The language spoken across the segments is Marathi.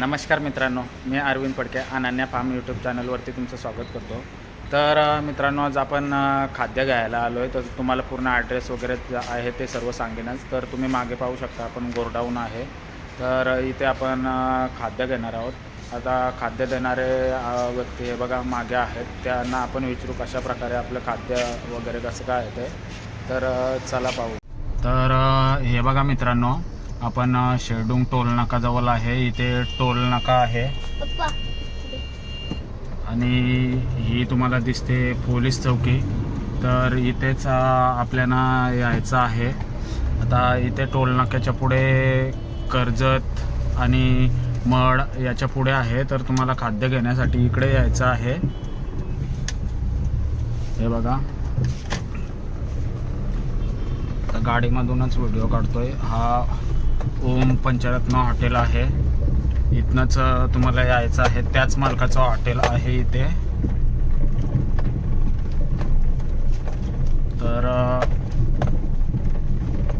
नमस्कार मित्रांनो मी अरविंद फडके अनन्या फार्म यूट्यूब चॅनलवरती तुमचं स्वागत करतो. तर मित्रांनो आज आपण खाद्य घ्यायला आलो आहे तर तुम्हाला पूर्ण ॲड्रेस वगैरे आहे ते सर्व सांगेनच. तर तुम्ही मागे पाहू शकता आपण गोरडाऊन आहे. तर इथे आपण खाद्य घेणार आहोत. आता खाद्य देणारे व्यक्ती हे बघा मागे आहेत. त्यांना आपण विचारू कशा प्रकारे आपलं खाद्य वगैरे कसं काय आहे ते. तर चला पाहू. तर हे बघा मित्रांनो आपण अ, शेरडुंग टोल नाकाजवळ आहे. इथे टोल नाका आहे. आणि ही तुम्हाला दिसते पोलीस चौकी. तर इथेच आपल्याला यायचं आहे. आता इथे टोल नाक्याच्या पुढे कर्जत आणि मड याच्यापुढे आहे. तर तुम्हाला खाद्य घेण्यासाठी इकडे यायचं आहे. हे बघा. गाडीमधूनच व्हिडिओ काढतोय. हा ओम पंचरत्न हॉटेल आहे. इथनंच तुम्हाला यायचं आहे. त्याच मालकाचं हॉटेल आहे इथे. तर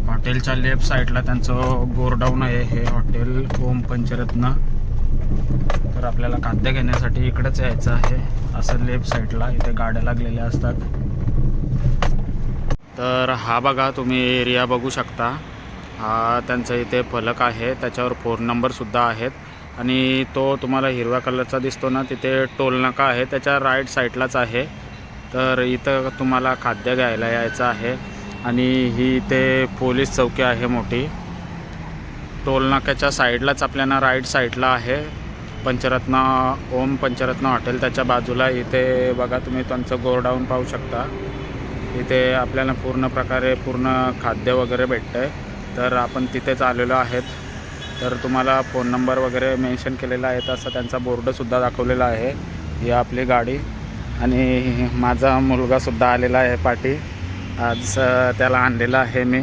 हॉटेलच्या लेफ्ट साईडला त्यांचं गोरडाऊन आहे हे हॉटेल ओम पंचरत्न. तर आपल्याला खाद्य घेण्यासाठी इकडेच यायचं आहे. असं लेफ्ट साईडला इथे गाड्या लागलेल्या असतात. तर हा बघा तुम्ही एरिया बघू शकता. हा त्यांचा इथे फलक आहे. त्याच्यावर फोन नंबरसुद्धा आहेत. आणि तो तुम्हाला हिरव्या कलरचा दिसतो ना तिथे टोल नाका आहे. त्याच्या राईट साईडलाच आहे. तर इथं तुम्हाला खाद्य घ्यायला यायचं आहे. आणि ही इथे पोलीस चौकी आहे मोठी. टोलनाक्याच्या साईडलाच आपल्याला राईट साईडला आहे. पंचरत्न ओम पंचरत्न हॉटेल त्याच्या बाजूला इथे बघा तुम्ही त्यांचं गोरडाऊन पाहू शकता. इथे आपल्याला पूर्ण प्रकारे पूर्ण खाद्य वगैरे भेटतं आहे तर आपण तिथेच आलेलो आहेत. तर तुम्हाला फोन नंबर वगैरे मेन्शन केलेला आहे तसं त्यांचा बोर्डसुद्धा दाखवलेला आहे. ही आपली गाडी आणि माझा मुलगासुद्धा आलेला आहे पाठी. आज त्याला आणलेला आहे मी.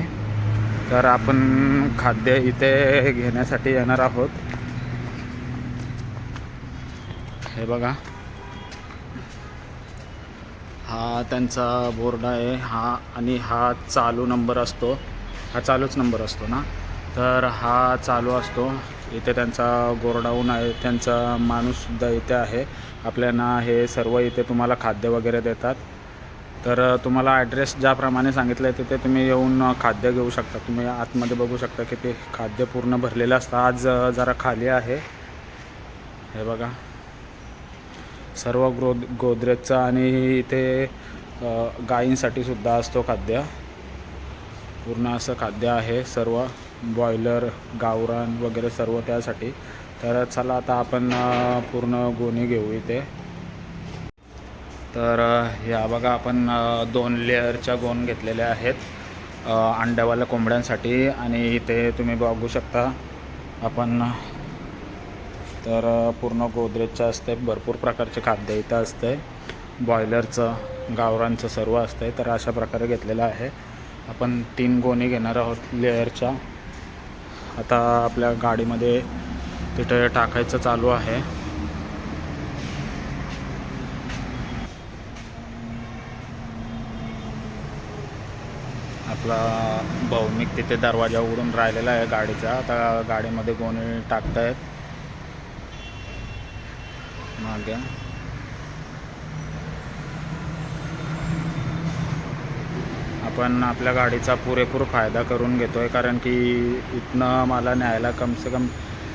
तर आपण खाद्य इथे घेण्यासाठी येणार आहोत. हे बघा. हा त्यांचा बोर्ड आहे. हा आणि हा चालू नंबर असतो. हा चालूच नंबर असतो ना? तर हा चालू असतो. इथे त्यांचा गोरडाऊन आहे. त्यांचा माणूससुद्धा इथे आहे. आपल्याला हे सर्व इथे तुम्हाला खाद्य वगैरे देतात. तर तुम्हाला ॲड्रेस ज्याप्रमाणे सांगितलं आहे तिथे तुम्ही येऊन खाद्य घेऊ शकता. तुम्ही आतमध्ये बघू शकता की ते खाद्य पूर्ण भरलेलं असतं. आज जरा खाली आहे. हे बघा. सर्व ग्रो गोदरेजचा आणि इथे गायींसाठी सुद्धा असतो खाद्य. पूर्ण असं खाद्य आहे सर्व बॉयलर गावरान वगैरे सर्व त्यासाठी. तर चला आता आपण पूर्ण गोणी घेऊ इथे. तर ह्या बघा आपण दोन लेअरच्या गोण घेतलेल्या आहेत अंड्यावाल्या कोंबड्यांसाठी. आणि इथे तुम्ही बघू शकता आपण तर पूर्ण गोदरेजचं असते भरपूर प्रकारचे खाद्य इथं असते बॉयलरचं गावरांचं सर्व असतं तर अशा प्रकारे घेतलेलं आहे. आपण तीन गोणी घेणार आहोत लेअरच्या. आता आपल्या गाडीमध्ये तिथे टाकायचं चालू आहे. आपला भौमिक तिथे दरवाजा उघडून राहिलेला आहे गाडीचा. आता गाडीमध्ये गोणी टाकतायत. मागे. आपण आपल्या गाडीचा पुरेपूर फायदा करून घेतो आहे कारण की इथनं मला न्यायला कमसे कम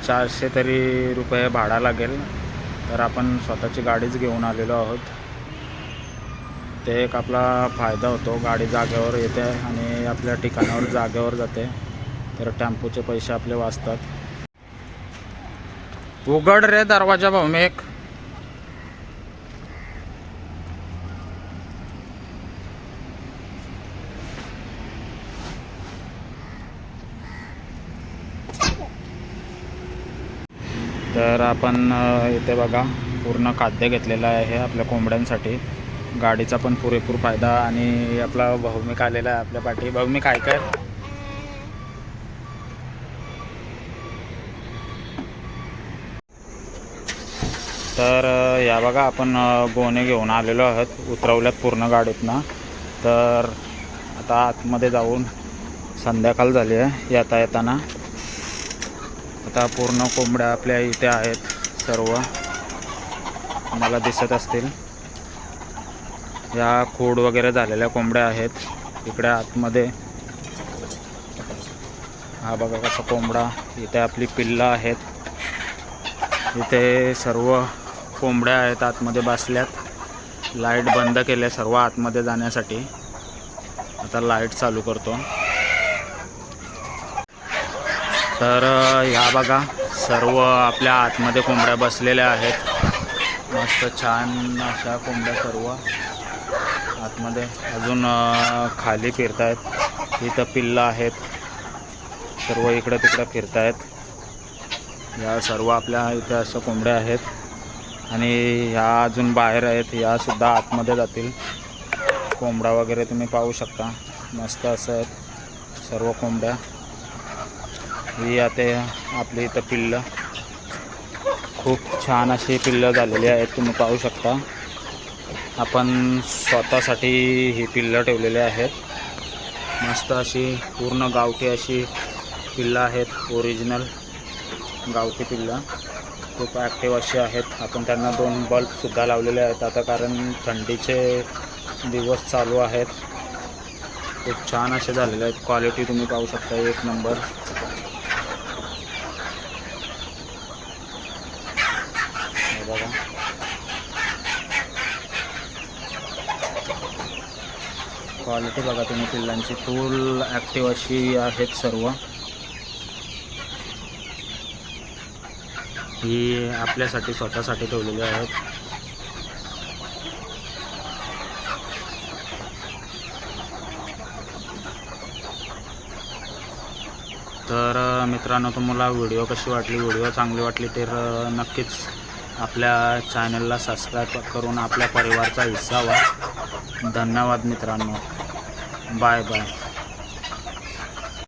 चारशे तरी रुपये भाडा लागेल. तर आपण स्वतःची गाडीच घेऊन आलेलो आहोत. ते एक आपला फायदा होतो गाडी जागेवर येते आणि आपल्या ठिकाणावर जागेवर जाते. तर टेम्पोचे पैसे आपले वाचतात. उघड रे दरवाजा भाऊ एक तर आपण इथे बघा पूर्ण खाद्य घेतलेलं आहे आपल्या कोंबड्यांसाठी. गाडीचा पण पुरेपूर फायदा आणि आपला भौमिक आलेला आहे आपल्या पाठी. भौमिक काय काय तर या बघा आपण गोणे घेऊन आलेलो आहोत उतरवल्यात पूर्ण गाडीतनं. तर आता आतमध्ये जाऊन संध्याकाळ झाली आहे येता येताना. आता पूर्ण कोंबड्या आपल्या इथे आहेत सर्व. मला दिसत असतील. या खोड वगैरे झालेल्या कोंबड्या आहेत इकडे आतमध्ये. हा बघा कसा कोंबडा इथे आपली पिल्लं आहेत. इथे सर्व कोंबड्या आहेत आतमध्ये बसल्यात. लाइट बंद केले सर्व आतमध्ये जाण्यासाठी. आता लाइट चालू करतो. तर ह्या बघा सर्व आपल्या आतमध्ये कोंबड्या बसलेल्या आहेत. मस्त छान अशा कोंबड्या सर्व आतमध्ये अजून खाली फिरतायत. इथं पिल्लं आहेत. सर्व इकडं तिकडं फिरतायत. या सर्व आपल्या इथे अशा कोंबड्या आहेत. आणि ह्या अजून बाहेर आहेत. यासुद्धा आतमध्ये जातील. कोंबडा वगैरे तुम्ही पाहू शकता. मस्त असं आहेत सर्व कोंबड्या. ही आता आपली इथं पिल्लं. खूप छान अशी पिल्लं झालेली आहेत तुम्ही पाहू शकता. आपण स्वतःसाठी ही पिल्लं ठेवलेली आहेत. मस्त अशी पूर्ण गावठी अशी पिल्लं आहेत ओरिजिनल गावठी पिल्लं. खूप ॲक्टिव्ह अशी आहेत. आपण त्यांना दोन बल्बसुद्धा लावलेले आहेत आता कारण थंडीचे दिवस चालू आहेत. खूप छान असे झालेले आहेत. क्वालिटी तुम्ही पाहू शकता एक नंबर बघा. क्वालिटी बघा तुम्ही पिल्लांची. फुल ॲक्टिव्ह अशी आहेत सर्व. ही आपल्यासाठी स्वतःसाठी ठेवलेली आहेत. तर मित्रांनो तुम्हाला व्हिडिओ कशी वाटली व्हिडिओ चांगली वाटली तर नक्कीच आपल्या चॅनलला सबस्क्राईब करून आपल्या परिवारचा हिस्सा व्हा. धन्यवाद मित्रांनो. Bye bye